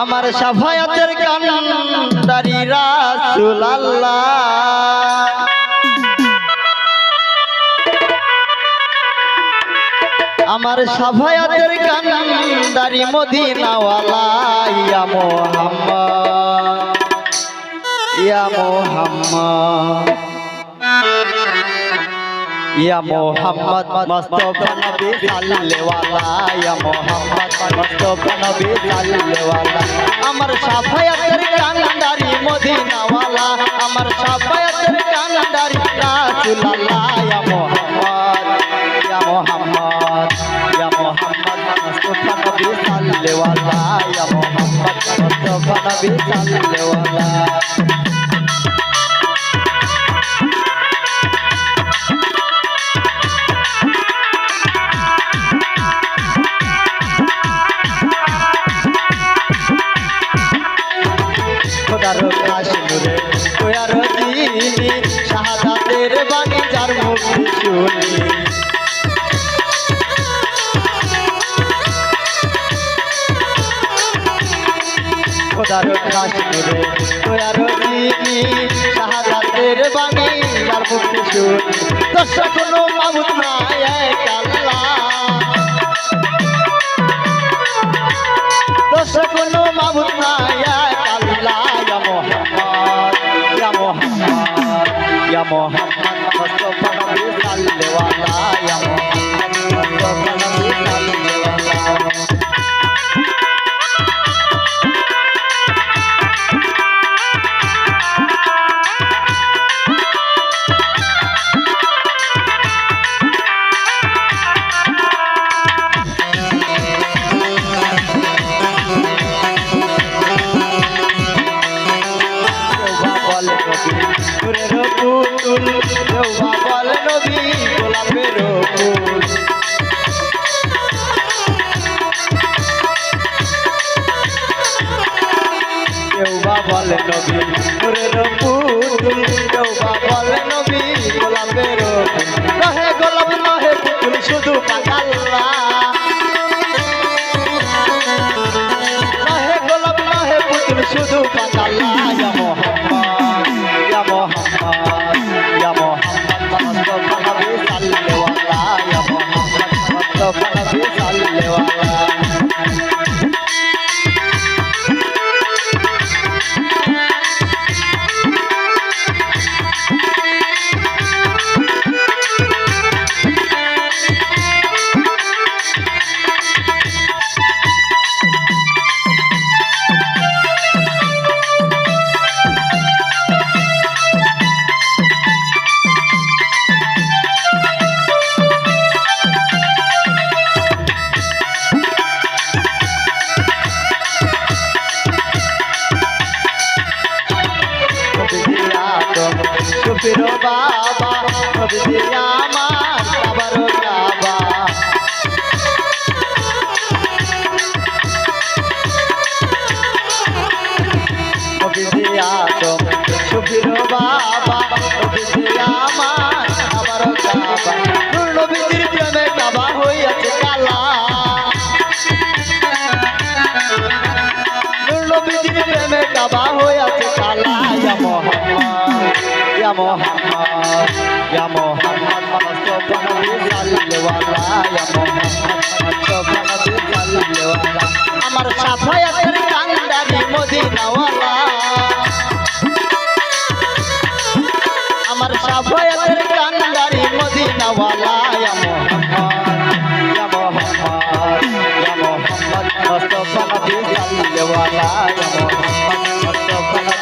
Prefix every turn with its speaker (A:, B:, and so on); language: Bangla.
A: আমার সাফায়াতের কান্দারি রাসুল আমার সাফায়াতের কান্দারি মদিনাওয়ালা ইয়া মোহাম্মদ ইয়া মোহাম্মদ। ইয়া মোহাম্মদ মুস্তাফা নবী সাল্লেওয়ালা ইয়া মোহাম্মদ মুস্তাফা নবী সাল্লেওয়ালা আমার সাফায়াতের কান্দারি মদিনাওয়ালা আমার সাফায়াতের কান্দারি রাসূলুল্লাহ ইয়া মোহাম্মদ ইয়া মোহাম্মদ ইয়া মোহাম্মদ মুস্তাফা নবী সাল্লেওয়ালা ইয়া মোহাম্মদ মুস্তাফা নবী সাল্লেওয়ালা খোদার তোয়ার দিনী শাহাদাতের বাণী যার মুক্তি শুনি খোদার কাশ্মীরে তোয়ার দিনী শাহাদাতের বাণী যার দর্শক মামুদ এক ইয়া মোহাম্মদ ইয়া মোহাম্মদ মুস্তাফা নবী সাল্লেওয়ালা পুতুল দেওয়া বলে নবী গোলাপের নহে গোলাপ নহে পুতুল শুধু পাকাল্লা নহে গোলাপ ইয়া ইয়া ইয়া বাবা নবী আমার আবার কাবা নবী আদম সুফির বাবা কালা মোহাম্মদ ইয়া মোহাম্মদ মোহাম্মদ আমার আমার ইয়া